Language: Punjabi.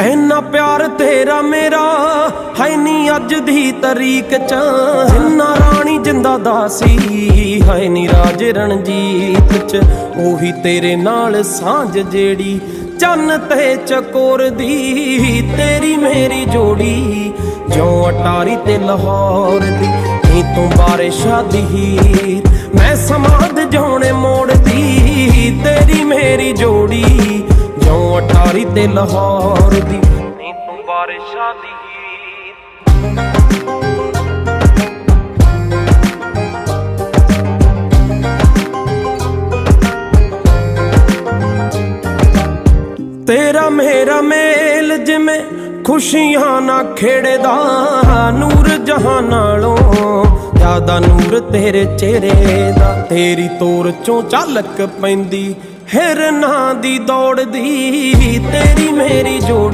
ਐਨਾ ਪਿਆਰ ਤੇਰਾ ਮੇਰਾ ਹੈ ਨੀ ਅੱਜ ਦੀ ਤਰੀਕ ਚ। ਜਿੰਨਾ ਰਾਣੀ ਜਿੰਦਾ ਦਾਸੀ ਹੈ ਨੀ ਰਾਜ ਰਣਜੀਤ ਚ। ਉਹੀ ਤੇਰੇ ਨਾਲ ਸਾਂਝ ਜਿਹੜੀ, ਚੰਨ ਤੇ ਚਕੋਰ ਦੀ। ਤੇਰੀ ਮੇਰੀ ਜੋੜੀ, ਜਿਉਂ ਅਟਾਰੀ ਤੇ ਲਾਹੌਰ ਦੀ। ਨੀ ਤੂੰ ਬਾਰਿਸ਼ਾਂ ਦੀ ਹੀਰ, ਮੈਂ ਸਮਾਦ ਜਾਉਣੇ ਮੋੜਦੀ ਤੇਰੀ ਮੇਰੀ ਜੋੜੀ ਅਟਾਰੀ ਤੇ ਲਾਹੌਰ ਦੀ। ਨੀ ਤੂੰ ਬਾਰਿਸ਼ਾਂ ਦੀ ਤੇਰਾ ਮੇਰਾ ਮੇਲ ਜਿਵੇਂ ਖੁਸ਼ੀਆਂ ਨਾ ਖੇੜਦਾ ਨੂਰ ਜਹਾਂ ਨਾਲੋਂ ਜ਼ਿਆਦਾ ਨੂਰ ਤੇਰੇ ਚਿਹਰੇ ਦਾ। ਤੇਰੀ ਤੋਰ ਚੋਂ ਝਲਕ ਪੈਂਦੀ ਹਿਰਨਾਂ ਦੀ ਦੌੜਦੀ ਤੇਰੀ ਮੇਰੀ ਜੋੜ